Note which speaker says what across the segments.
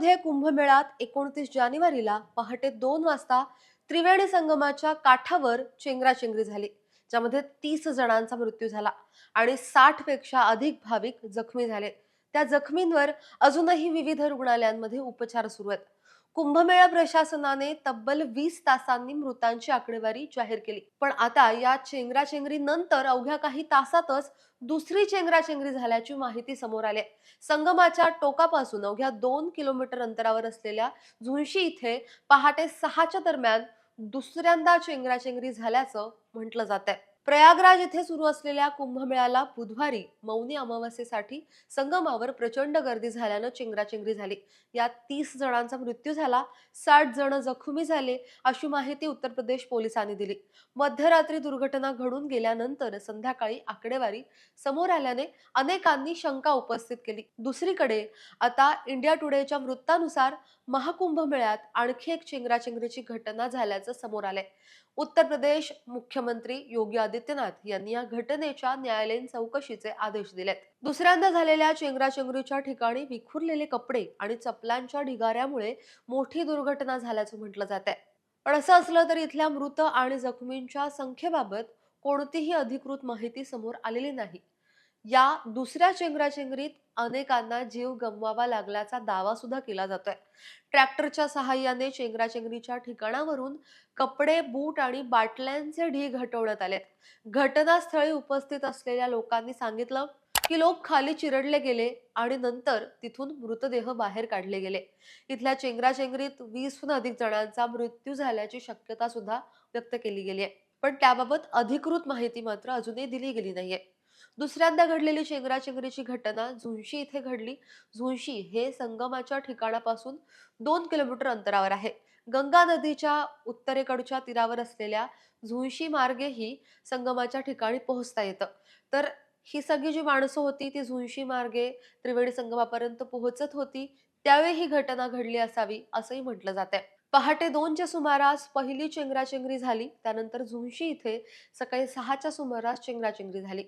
Speaker 1: मध्ये कुंभमेळ्यात एकोणतीस जानेवारीला पहाटे दोन वाजता त्रिवेणी संगमाच्या काठावर चेंगराचेंगरी झाली ज्यामध्ये तीस जणांचा मृत्यू झाला आणि साठपेक्षा अधिक भाविक जखमी झाले. त्या जखमींवर अजूनही विविध रुग्णालयांमध्ये उपचार सुरू आहेत. कुंभमेळा प्रशासनाने तब्बल वीस तासांनी मृतांची आकडेवारी जाहीर केली पण आता या चेंगराचेंगरी नंतर अवघ्या काही तासातच दुसरी चेंगराचेंगरी झाल्याची माहिती समोर आली आहे. संगमाच्या टोकापासून अवघ्या दोन किलोमीटर अंतरावर असलेल्या झुंशी इथे पहाटे सहाच्या दरम्यान दुसऱ्यांदा चेंगराचेंगरी झाल्याचं म्हटलं जात आहे प्रयागराज येथे सुरू असलेल्या कुंभमेळ्याला बुधवारी मौनी अमावस्येसाठी संगमावर प्रचंड गर्दी झाल्यानं चिंगराचिंगरी झाली. यात तीस जणांचा मृत्यू झाला साठ जण जखमी झाले अशी माहिती उत्तर प्रदेश पोलिसांनी दिली. मध्यरात्री दुर्घटना घडून गेल्यानंतर संध्याकाळी आकडेवारी समोर आल्याने अनेकांनी शंका उपस्थित केली. दुसरीकडे आता इंडिया टुडेच्या वृत्तानुसार महाकुंभ मेळ्यात आणखी एक चेंगराचेंगरीची घटना झाल्याचं समोर आलंय. उत्तर प्रदेश मुख्यमंत्री योगी आदित्यनाथ यांनी या घटनेच्या न्यायालयीन चौकशीचे आदेश दिलेत. दुसऱ्यांदा झालेल्या चेंगराचेंगरीच्या ठिकाणी विखुरलेले कपडे आणि चपलांच्या ढिगाऱ्यामुळे मोठी दुर्घटना झाल्याचं म्हटलं जात आहे पण असं असलं तरी इथल्या मृत आणि जखमींच्या संख्येबाबत कोणतीही अधिकृत माहिती समोर आलेली नाही. या दुसऱ्या चेंगराचेंगरीत अनेकांना जीव गमवावा लागल्याचा दावा सुद्धा केला जातोय. ट्रॅक्टरच्या सहाय्याने चेंगराचेंगरीच्या ठिकाणावरून कपडे बूट आणि बाटल्यांचे ढीग हटवण्यात आले घटनास्थळी उपस्थित असलेल्या लोकांनी सांगितलं की लोक खाली चिरडले गेले आणि नंतर तिथून मृतदेह बाहेर काढले गेले. इथल्या चेंगराचेंगरीत वीसहून अधिक जणांचा मृत्यू झाल्याची शक्यता सुद्धा व्यक्त केली गेली आहे. पण त्याबाबत अधिकृत माहिती मात्र अजूनही दिली गेली नाहीये. दुसऱ्यांदा घडलेली चेंगराचेंगरीची घटना झुंशी इथे घडली. झुंशी हे संगमाच्या ठिकाणापासून दोन किलोमीटर अंतरावर आहे. गंगा नदीच्या उत्तरेकडच्या तीरावर असलेल्या झुंशी मार्गेही संगमाच्या ठिकाणी पोहोचता येतं. तर ही सगळी जी माणसं होती ती झुंशी मार्गे त्रिवेणी संगमापर्यंत पोहोचत होती त्यावेळी ही घटना घडली असावी असंही म्हटलं जात आहे पहाटे दोनच्या सुमारास पहिली चेंगराचेंगरी झाली त्यानंतर झुंशी इथे सकाळी सहाच्या सुमारास चेंगराचेंगरी झाली.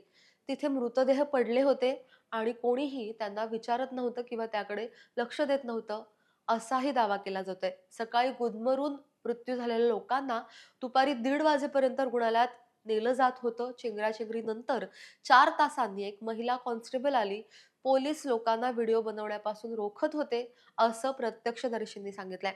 Speaker 1: तिथे मृतदेह पडले होते आणि कोणीही त्यांना विचारत नव्हतं किंवा त्याकडे लक्ष देत नव्हतं. असाही दावा केला जातोय. सकाळी गुदमरून मृत्यू झालेल्या लोकांना दुपारी दीड वाजेपर्यंत रुग्णालयात नेलं जात होतं. चेंगराचेंगरी नंतर चार तासांनी एक महिला कॉन्स्टेबल आली. पोलीस लोकांना व्हिडिओ बनवण्यापासून रोखत होते असं प्रत्यक्षदर्शींनी सांगितलंय.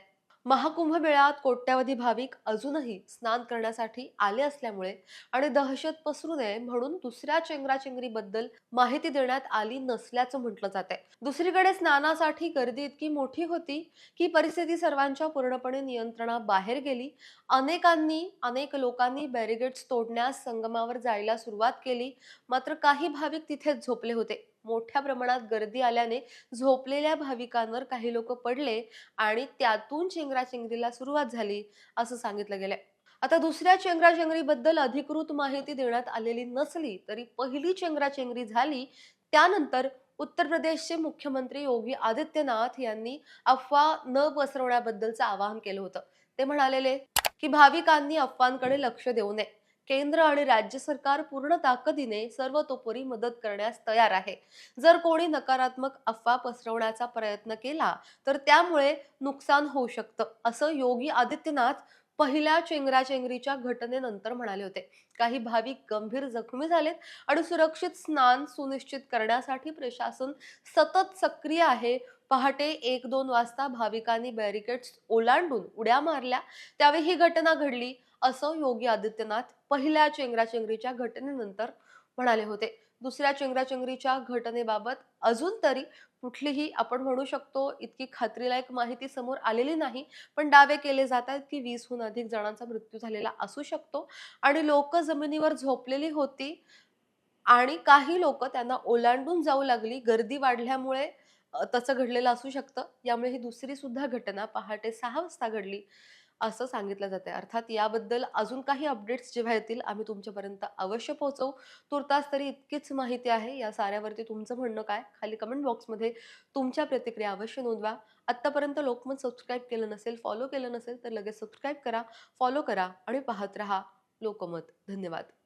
Speaker 1: महाकुंभ मेळ्यात कोट्यावधी भाविक अजूनही स्नान करण्यासाठी आले असल्यामुळे आणि दहशत पसरू नये म्हणून दुसऱ्या चेंगराचेंगरीबद्दल माहिती देण्यात आली नसल्याचं म्हटलं जात आहे दुसरीकडे स्नानासाठी गर्दी इतकी मोठी होती की परिस्थिती सर्वांच्या पूर्णपणे नियंत्रणाबाहेर गेली. अनेकांनी अनेक लोकांनी बॅरिगेड्स तोडण्यास संगमावर जायला सुरुवात केली. मात्र काही भाविक तिथेच झोपले होते. मोठ्या प्रमाणात गर्दी आल्याने झोपलेल्या भाविकांवर काही लोक पडले आणि त्यातून चेंगराचेंगरीला सुरुवात झाली असं सांगितलं गेलंय. आता दुसऱ्या चेंगराचेंगरीबद्दल अधिकृत माहिती देण्यात आलेली नसली तरी पहिली चेंगराचेंगरी झाली त्यानंतर उत्तर प्रदेशचे मुख्यमंत्री योगी आदित्यनाथ यांनी अफवा न पसरवण्याबद्दलचं आवाहन केलं होतं. ते म्हणालेले की भाविकांनी अफवांकडे लक्ष देऊ नये. केंद्र आणि राज्य सरकार पूर्ण ताकदीने सर्वतोपरी मदत करण्यास तयार आहे. जर कोणी नकारात्मक अफवा पसरवण्याचा प्रयत्न केला तर त्यामुळे नुकसान होऊ शकतं असं योगी आदित्यनाथ पहिल्या चेंगराचेंगरीच्या घटनेनंतर म्हणाले होते. काही भाविक गंभीर जखमी झालेत आणि सुरक्षित स्नान सुनिश्चित करण्यासाठी प्रशासन सतत सक्रिय आहे. पहाटे एक दोन वाजता भाविकांनी बॅरिकेड्स ओलांडून उड्या मारल्या. त्यावेळी ही घटना घडली असं योगी आदित्यनाथ पहिल्या चेंगराचेंगरीच्या घटनेनंतर म्हणाले होते. दुसऱ्या चेंगराचेंगरीच्या घटनेबाबत अजून तरी कुठलीही आपण म्हणू शकतो इतकी खात्रीलायक माहिती समोर आलेली नाही. पण दावे केले जात आहेत की वीसहून अधिक जणांचा मृत्यू झालेला असू शकतो. आणि लोक जमिनीवर झोपलेली होती आणि काही लोक त्यांना ओलांडून जाऊ लागली. गर्दी वाढल्यामुळे तसं घडलेलं असू शकतं. यामुळे ही दुसरी सुद्धा घटना पहाटे सहा वाजता घडली. असं सांगितलं जाते अर्थात याबद्दल अजून काही अपडेट्स जेव्हा येतील आम्ही तुमच्यापर्यंत अवश्य पोहोचवू. तुर्तास तरी इतकीच माहिती आहे. या साऱ्यावरती तुमचं म्हणणं काय? खाली कमेंट बॉक्समध्ये तुमच्या प्रतिक्रिया अवश्य नोंदवा. आत्तापर्यंत लोकमत सबस्क्राईब केलं नसेल फॉलो केलं नसेल तर लगेच सबस्क्राईब करा फॉलो करा आणि पाहत रहा लोकमत. धन्यवाद.